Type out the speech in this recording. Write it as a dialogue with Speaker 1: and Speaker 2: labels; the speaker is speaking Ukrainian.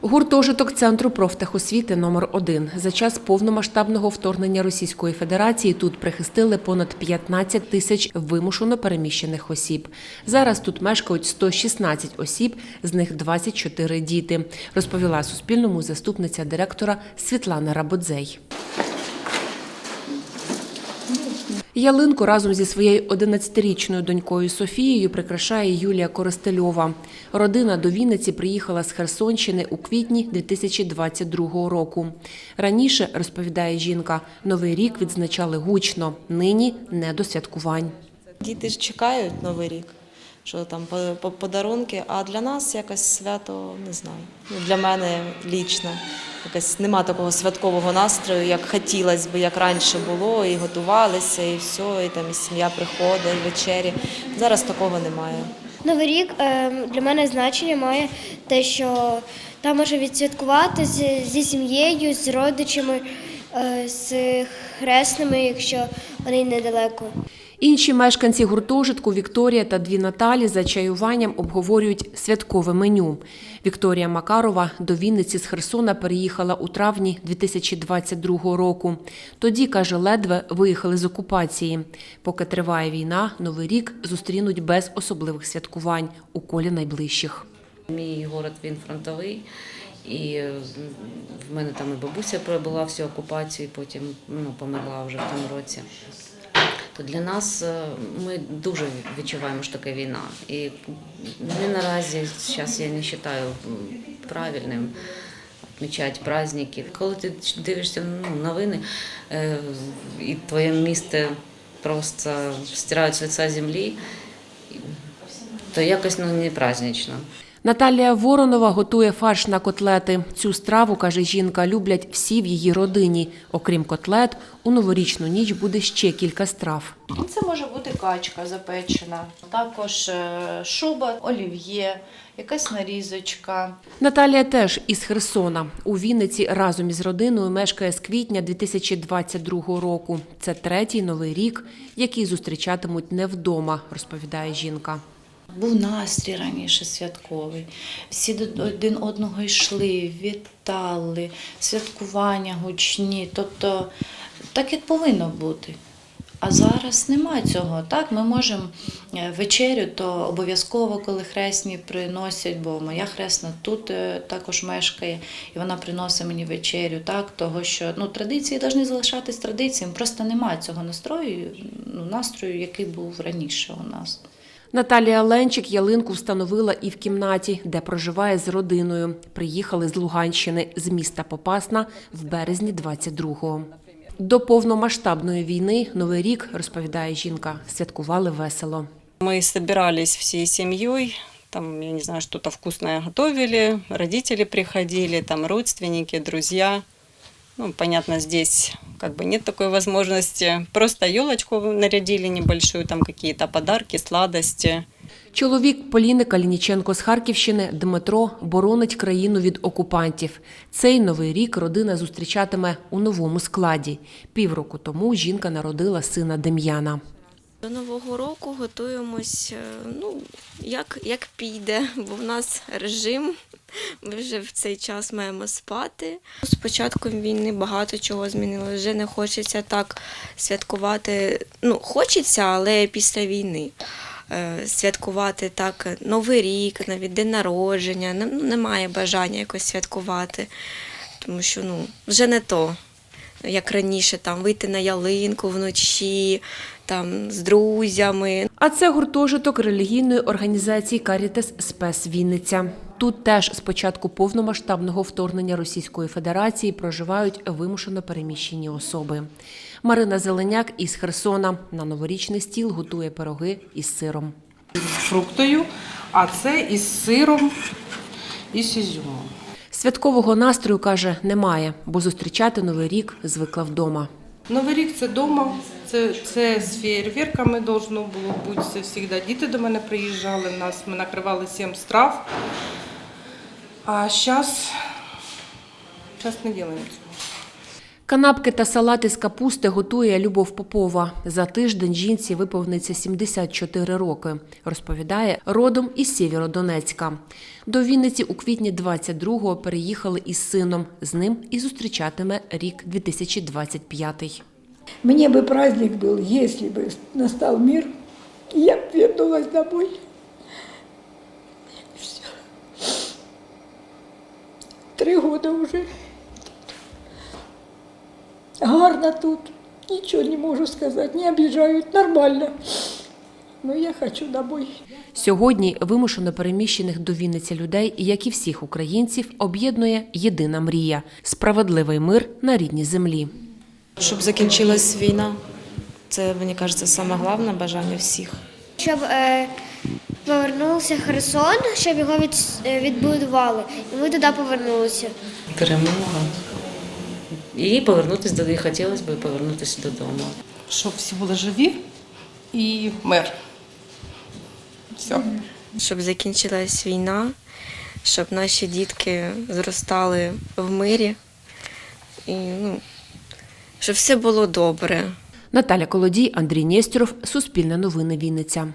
Speaker 1: Гуртожиток Центру профтехосвіти номер 1 За час повномасштабного вторгнення Російської Федерації тут прихистили понад 15 тисяч вимушено переміщених осіб. Зараз тут мешкають 116 осіб, з них 24 діти, розповіла Суспільному заступниця директора Світлана Рабодзей. Ялинку разом зі своєю 11-річною донькою Софією прикрашає Юлія Коростельова. Родина до Вінниці приїхала з Херсонщини у квітні 2022 року. Раніше, розповідає жінка, Новий рік відзначали гучно, нині не до святкувань.
Speaker 2: Діти ж чекають Новий рік, що там по- по- подарунки, а для нас якось свято не знаю. Для мене лічно якось нема такого святкового настрою, як хотілося б, як раніше було, і готувалися, і все, і там і сім'я приходить, і вечері. Зараз такого немає.
Speaker 3: Новий рік е, для мене значення має те, що там можна відсвяткувати зі сім'єю, з родичами, е, з хресними, якщо вони недалеко.
Speaker 1: Інші мешканці гуртожитку Вікторія та дві Наталі за чаюванням обговорюють святкове меню. Вікторія Макарова до Вінниці з Херсона переїхала у травні 2022 року. Тоді, каже, ледве виїхали з окупації. Поки триває війна, Новий рік зустрінуть без особливих святкувань у колі найближчих.
Speaker 4: Мій город він фронтовий, і в мене там і бабуся пробула всю окупацію, і потім ну, померла вже в тому році. То для нас е, ми дуже відчуваємо, що таке війна. І не наразі зараз я не вважаю правильним відмічати праздники. Коли ти дивишся ну, новини, е, і твоє місто просто стирають з лиця землі, то якось ну, не празднично.
Speaker 1: Наталія Воронова готує фарш на котлети. Цю страву, каже жінка, люблять всі в її родині. Окрім котлет, у новорічну ніч буде ще кілька страв.
Speaker 5: Це може бути качка запечена, також е, шуба, олів'є, якась нарізочка.
Speaker 1: Наталія теж із Херсона. У Вінниці разом із родиною мешкає з квітня 2022 року. Це третій новий рік, який зустрічатимуть не вдома, розповідає жінка.
Speaker 5: Був настрій раніше святковий. Всі один одного йшли, вітали, святкування гучні. Тобто так як повинно бути. А зараз немає цього. Так, ми можемо е, вечерю, то обов'язково, коли хресні приносять, бо моя хресна тут е, також мешкає, і вона приносить мені вечерю, так, того що ну, традиції повинні залишатись традиціями. Просто немає цього настрою, ну, настрою, який був раніше у нас.
Speaker 1: Наталія Ленчик ялинку встановила і в кімнаті, де проживає з родиною. Приїхали з Луганщини, з міста Попасна в березні 22-го. До повномасштабної війни Новий рік, розповідає жінка, святкували весело.
Speaker 6: Мы собирались всей семьей, там, я не знаю, что-то вкусное готовили, родители приходили, там родственники, друзья. Ну, понятно, здесь как бы нет такой возможности. Просто елочку нарядили небольшую, там какие-то подарки, сладости.
Speaker 1: Чоловік Поліни Калініченко з Харківщини Дмитро боронить країну від окупантів. Цей новий рік родина зустрічатиме у новому складі. Півроку тому жінка народила сина Дем'яна.
Speaker 7: До Нового року готуємось, е, ну, як, як піде, бо в нас режим. Ми вже в цей час маємо спати. З початком війни багато чого змінилося. Вже не хочеться так святкувати. Ну, хочеться, але після війни. Е, Святкувати так Новий рік, навіть день народження. Ну, немає бажання якось святкувати, тому що ну, вже не то як раніше, там вийти на ялинку вночі, там з друзями.
Speaker 1: А це гуртожиток релігійної організації Карітес Спес Вінниця. Тут теж з початку повномасштабного вторгнення Російської Федерації проживають вимушено переміщені особи. Марина Зеленяк із Херсона на новорічний стіл готує пироги із сиром.
Speaker 8: з фруктою, а це із сиром і з ізюмом.
Speaker 1: Святкового настрою каже, немає, бо зустрічати новий рік звикла вдома.
Speaker 8: Новий рік це вдома, це, це з фєєрверками должно було бути. Це завжди діти до мене приїжджали. Нас ми накривали сім страв. А зараз, зараз не робимо цього.
Speaker 1: Канапки та салати з капусти готує Любов Попова. За тиждень жінці виповниться 74 роки. Розповідає, родом із Сєвєродонецька. До Вінниці у квітні 22-го переїхали із сином. З ним і зустрічатиме рік 2025.
Speaker 9: Мне бы праздник был, если бы настал мир, и я бы вернулась домой. Всё. Три года уже. Гарно тут. Ничего не могу сказать, не обижают, нормально. Но я хочу домой.
Speaker 1: Сьогодні вимушено переміщених до Вінниці людей, як і всіх українців, об'єднує єдина мрія справедливий мир на рідній землі.
Speaker 2: Щоб закінчилась війна, це мені кажеться саме головне бажання всіх.
Speaker 3: Щоб е, повернувся Херсон, щоб його від, е, відбудували. І ми туди повернулися.
Speaker 4: Перемога. І повернутися до і хотілося б повернутися додому.
Speaker 8: Щоб всі були живі і мир. Все.
Speaker 7: Щоб закінчилась війна, щоб наші дітки зростали в мирі. І, ну, щоб все було добре.
Speaker 1: Наталя Колодій, Андрій Нєстєров, Суспільне новини Вінниця.